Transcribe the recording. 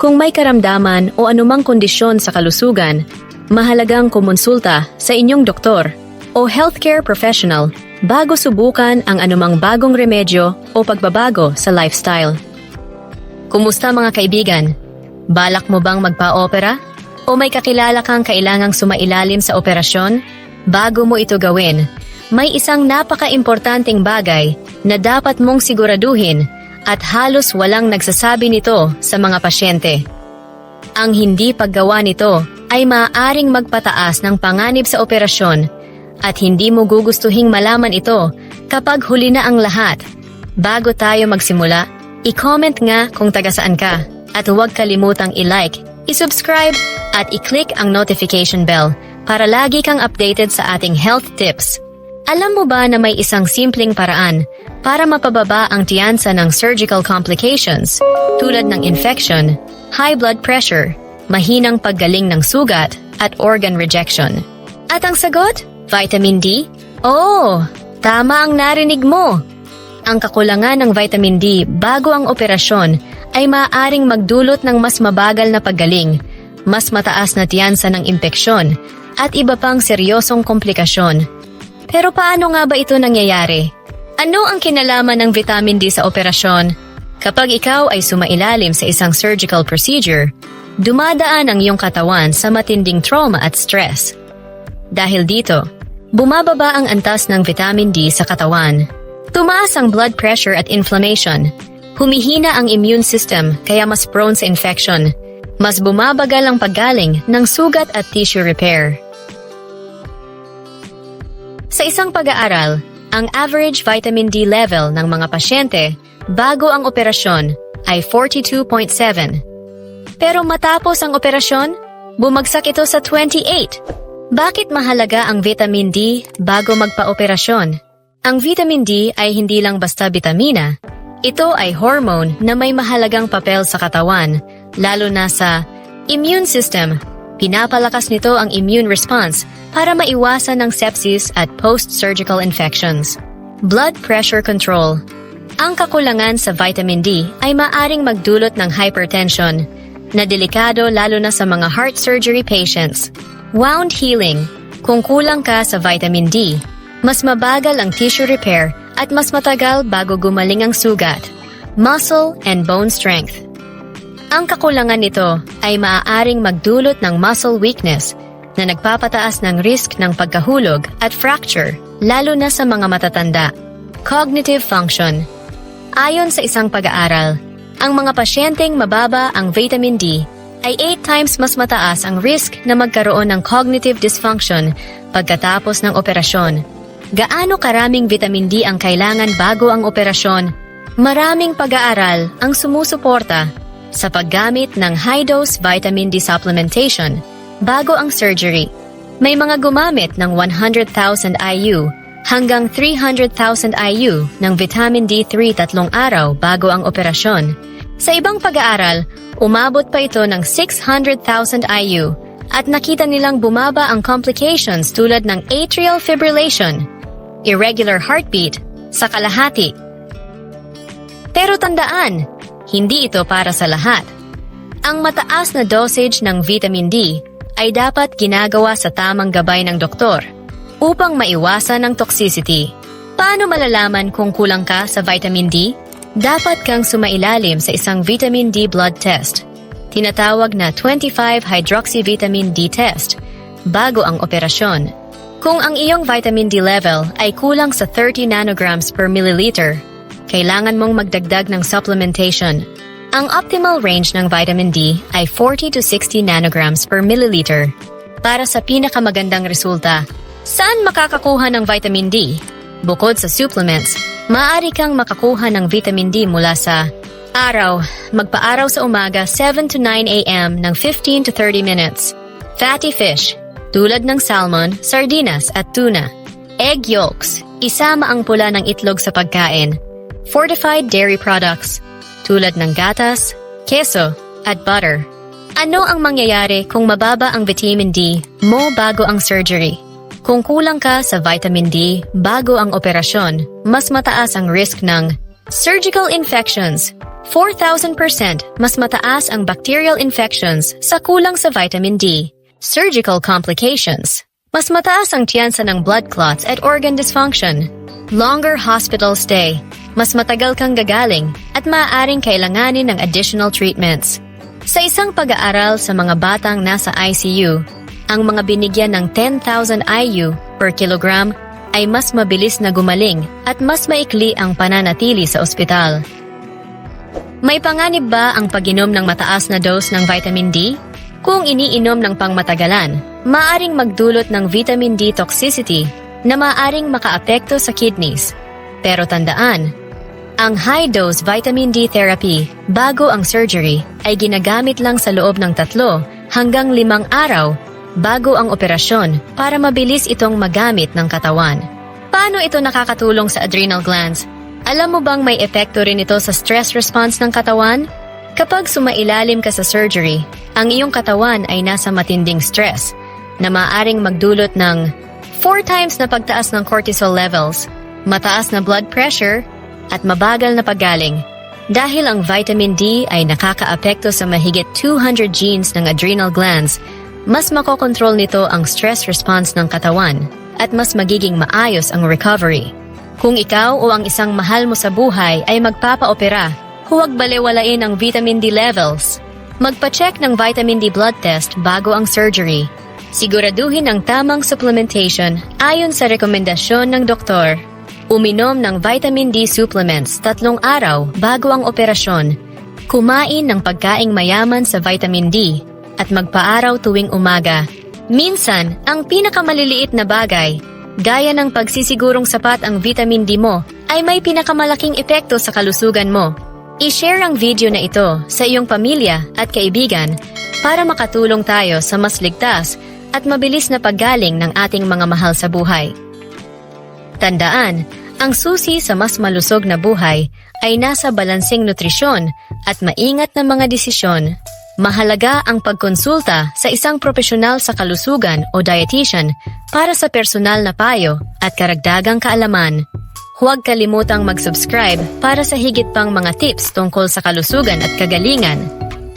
Kung may karamdaman o anumang kondisyon sa kalusugan, mahalagang kumonsulta sa inyong doktor o healthcare professional bago subukan ang anumang bagong remedyo o pagbabago sa lifestyle. Kumusta mga kaibigan? Balak mo bang magpa-opera? O may kakilala kang kailangang sumailalim sa operasyon? Bago mo ito gawin, may isang napaka-importanting bagay na dapat mong siguraduhin at halos walang nagsasabi nito sa mga pasyente. Ang hindi paggawa nito ay maaaring magpataas ng panganib sa operasyon at hindi mo gugustuhing malaman ito kapag huli na ang lahat. Bago tayo magsimula, i-comment nga kung taga saan ka at huwag kalimutang i-like, i-subscribe at i-click ang notification bell para lagi kang updated sa ating health tips. Alam mo ba na may isang simpleng paraan para mapababa ang tiyansa ng surgical complications tulad ng infection, high blood pressure, mahinang paggaling ng sugat at organ rejection? At ang sagot? Vitamin D? Oo, tama ang narinig mo. Ang kakulangan ng vitamin D bago ang operasyon ay maaaring magdulot ng mas mabagal na paggaling, mas mataas na tiyansa ng impeksyon, at iba pang seryosong komplikasyon. Pero paano nga ba ito nangyayari? Ano ang kinalaman ng vitamin D sa operasyon? Kapag ikaw ay sumailalim sa isang surgical procedure, dumadaan ang iyong katawan sa matinding trauma at stress. Dahil dito, bumababa ang antas ng vitamin D sa katawan. Tumaas ang blood pressure at inflammation. Humihina ang immune system kaya mas prone sa infection. Mas bumabagal ang paggaling ng sugat at tissue repair. Sa isang pag-aaral, ang average vitamin D level ng mga pasyente bago ang operasyon ay 42.7. Pero matapos ang operasyon, bumagsak ito sa 28. Bakit mahalaga ang vitamin D bago magpa-operasyon? Ang vitamin D ay hindi lang basta bitamina. Ito ay hormone na may mahalagang papel sa katawan, lalo na sa immune system. Pinapalakas nito ang immune response para maiwasan ng sepsis at post-surgical infections. Blood pressure control. Ang kakulangan sa vitamin D ay maaring magdulot ng hypertension, na delikado lalo na sa mga heart surgery patients. Wound healing. Kung kulang ka sa vitamin D, mas mabagal ang tissue repair at mas matagal bago gumaling ang sugat. Muscle and bone strength. Ang kakulangan nito ay maaaring magdulot ng muscle weakness na nagpapataas ng risk ng pagkahulog at fracture, lalo na sa mga matatanda. Cognitive function. Ayon sa isang pag-aaral, ang mga pasyenteng mababa ang vitamin D ay 8 times mas mataas ang risk na magkaroon ng cognitive dysfunction pagkatapos ng operasyon. Gaano karaming vitamin D ang kailangan bago ang operasyon? Maraming pag-aaral ang sumusuporta sa paggamit ng high-dose vitamin D supplementation bago ang surgery. May mga gumamit ng 100,000 IU hanggang 300,000 IU ng vitamin D3 tatlong araw bago ang operasyon. Sa ibang pag-aaral, umabot pa ito ng 600,000 IU at nakita nilang bumaba ang complications tulad ng atrial fibrillation, irregular heartbeat, sa kalahati. Pero tandaan, hindi ito para sa lahat. Ang mataas na dosage ng vitamin D ay dapat ginagawa sa tamang gabay ng doktor upang maiwasan ang toxicity. Paano malalaman kung kulang ka sa vitamin D? Dapat kang sumailalim sa isang vitamin D blood test. Tinatawag na 25-hydroxyvitamin D test bago ang operasyon. Kung ang iyong vitamin D level ay kulang sa 30 nanograms per milliliter, kailangan mong magdagdag ng supplementation. Ang optimal range ng vitamin D ay 40 to 60 nanograms per milliliter. Para sa pinakamagandang resulta, saan makakakuha ng vitamin D? Bukod sa supplements, maaari kang makakuha ng vitamin D mula sa Araw. Magpaaraw sa umaga 7 to 9 a.m. ng 15 to 30 minutes. Fatty fish. Tulad ng salmon, sardinas at tuna. Egg yolks. Isama ang pula ng itlog sa pagkain. Fortified dairy products. Tulad ng gatas, keso, at butter. Ano ang mangyayari kung mababa ang vitamin D mo bago ang surgery? Kung kulang ka sa vitamin D bago ang operasyon, mas mataas ang risk ng surgical infections. 4,000% mas mataas ang bacterial infections sa kulang sa vitamin D. Surgical complications. Mas mataas ang tiyansa ng blood clots at organ dysfunction. Longer hospital stay. Mas matagal kang gagaling at maaaring kailanganin ng additional treatments. Sa isang pag-aaral sa mga batang nasa ICU, ang mga binigyan ng 10,000 IU per kilogram ay mas mabilis na gumaling at mas maikli ang pananatili sa ospital. May panganib ba ang pag-inom ng mataas na dose ng vitamin D? Kung iniinom ng pangmatagalan, maaring magdulot ng vitamin D toxicity na maaring makaapekto sa kidneys. Pero tandaan, ang high-dose vitamin D therapy bago ang surgery ay ginagamit lang sa loob ng tatlo hanggang limang araw bago ang operasyon para mabilis itong magamit ng katawan. Paano ito nakakatulong sa adrenal glands? Alam mo bang may epekto rin ito sa stress response ng katawan? Kapag sumailalim ka sa surgery, ang iyong katawan ay nasa matinding stress na maaring magdulot ng 4 times na pagtaas ng cortisol levels, mataas na blood pressure, at mabagal na paggaling. Dahil ang vitamin D ay nakakaapekto sa mahigit 200 genes ng adrenal glands, mas makokontrol nito ang stress response ng katawan at mas magiging maayos ang recovery. Kung ikaw o ang isang mahal mo sa buhay ay magpapaopera, huwag balewalain ang vitamin D levels. Magpa-check ng vitamin D blood test bago ang surgery. Siguraduhin ang tamang supplementation ayon sa rekomendasyon ng doktor. Uminom ng vitamin D supplements tatlong araw bago ang operasyon. Kumain ng pagkaing mayaman sa vitamin D at magpaaraw tuwing umaga. Minsan, ang pinakamaliliit na bagay, gaya ng pagsisigurong sapat ang vitamin D mo, ay may pinakamalaking epekto sa kalusugan mo. I-share ang video na ito sa iyong pamilya at kaibigan para makatulong tayo sa mas ligtas at mabilis na paggaling ng ating mga mahal sa buhay. Tandaan, ang susi sa mas malusog na buhay ay nasa balansing nutrisyon at maingat na mga desisyon. Mahalaga ang pagkonsulta sa isang profesional sa kalusugan o dietitian para sa personal na payo at karagdagang kaalaman. Huwag kalimutang mag-subscribe para sa higit pang mga tips tungkol sa kalusugan at kagalingan.